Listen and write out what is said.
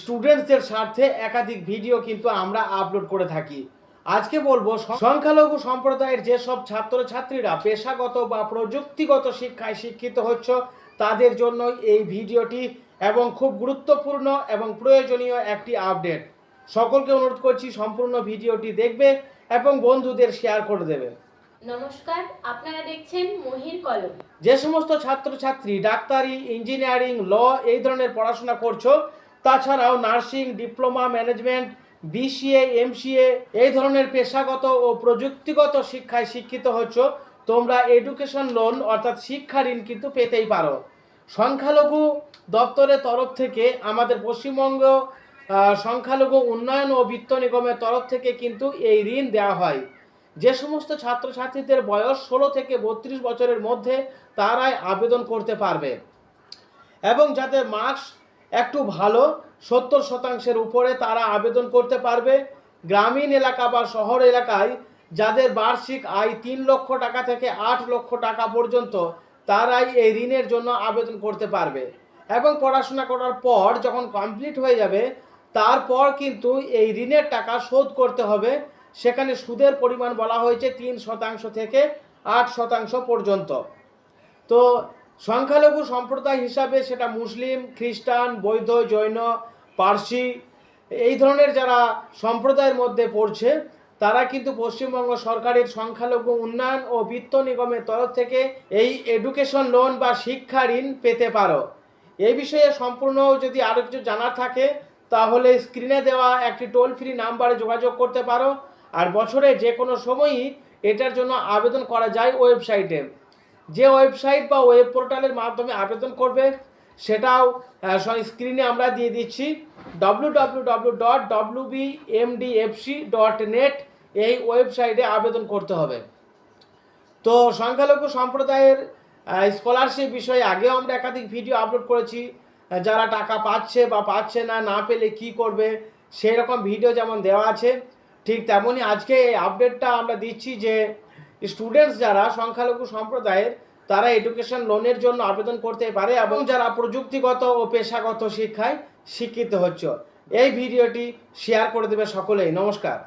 স্টুডেন্টসদের স্বার্থে একাধিক ভিডিও কিন্তু আমরা আপলোড করে থাকি। আজকে বলব সংখ্যালঘু সম্প্রদায়ের যেসব ছাত্রছাত্রীরা পেশাগত বা প্রযুক্তিগত শিক্ষায় শিক্ষিত হচ্ছে তাদের জন্য এই ভিডিওটি এবং খুব গুরুত্বপূর্ণ এবং প্রয়োজনীয় একটি আপডেট। সকলকে অনুরোধ করছি সম্পূর্ণ ভিডিওটি দেখবে এবং বন্ধুদের শেয়ার করে দেবে। নমস্কার আপনারা দেখছেন মহির কলম যে সমস্ত ছাত্রছাত্রী ডাক্তারি ইঞ্জিনিয়ারিং ল এই ধরনের পড়াশোনা করছ তাছাড়াও nursing, diploma, management, BCA, MCA এই ধরনের পেশাগত ও প্রযুক্তিগত শিক্ষায় শিক্ষিত হচ্ছ, তোমরা এডুকেশন লোন অর্থাৎ শিক্ষা ঋণ কিন্তু পেতেই পারো। সংখ্যালঘু দপ্তরের তরফ থেকে আমাদের পশ্চিমবঙ্গ সংখ্যালঘু উন্নয়ন ও বিত্ত নিগমের তরফ থেকে কিন্তু এই ঋণ দেওয়া হয়। যে সমস্ত ছাত্রছাত্রীদের বয়স ষোলো থেকে বত্রিশ বছরের মধ্যে তারাই আবেদন করতে পারবে। এবং যাদের মার্কস একটু ভালো, সত্তর শতাংশের উপরে তারা আবেদন করতে পারবে। গ্রামীণ এলাকা বা শহর এলাকায় যাদের বার্ষিক আয় তিন লক্ষ টাকা থেকে আট লক্ষ টাকা পর্যন্ত, তারাই এই ঋণের জন্য আবেদন করতে পারবে। এবং পড়াশোনা করার পর যখন কমপ্লিট হয়ে যাবে, তারপর কিন্তু এই ঋণের টাকা শোধ করতে হবে। সেখানে সুদের পরিমাণ বলা হয়েছে তিন শতাংশ থেকে আট শতাংশ পর্যন্ত। তো সংখ্যালঘু সম্প্রদায় হিসাবে সেটা মুসলিম, খ্রিস্টান, বৌদ্ধ, জৈন, পার্সি, এই ধরনের যারা সম্প্রদায়ের মধ্যে পড়ছে, তারা কিন্তু পশ্চিমবঙ্গ সরকারের সংখ্যালঘু উন্নয়ন ও বিত্ত নিগমের তরফ থেকে এই এডুকেশন লোন বা শিক্ষা ঋণ পেতে পারো। এই বিষয়ে সম্পূর্ণ যদি আরও কিছু জানার থাকে, তাহলে স্ক্রিনে দেওয়া একটি টোল ফ্রি নাম্বারে যোগাযোগ করতে পারো। আর বছরে যে কোনো সময়ই এটার জন্য আবেদন করা যায় ওয়েবসাইটে যে ওয়েবসাইট বা ওয়েব পোর্টালের মাধ্যমে আবেদন করবে, সেটাও স্ক্রিনে আমরা দিয়ে দিচ্ছি। W dot W B dot net এই ওয়েবসাইটে আবেদন করতে হবে। তো সংখ্যালঘু সম্প্রদায়ের স্কলারশিপ বিষয়ে আগেও আমরা একাধিক ভিডিও আপলোড করেছি। যারা টাকা পাচ্ছে বা পাচ্ছে না না পেলে কি করবে, সেই রকম ভিডিও যেমন দেওয়া আছে, ঠিক তেমনই আজকে এই আপডেটটা আমরা দিচ্ছি যে স্টুডেন্টস যারা সংখ্যালঘু সম্প্রদায়ের, তারা এডুকেশন লোনের জন্য আবেদন করতে পারে এবং যারা প্রযুক্তিগত ও পেশাগত শিক্ষায় শিক্ষিত হচ্ছে। এই ভিডিওটি শেয়ার করে দেবে সকলেই। নমস্কার।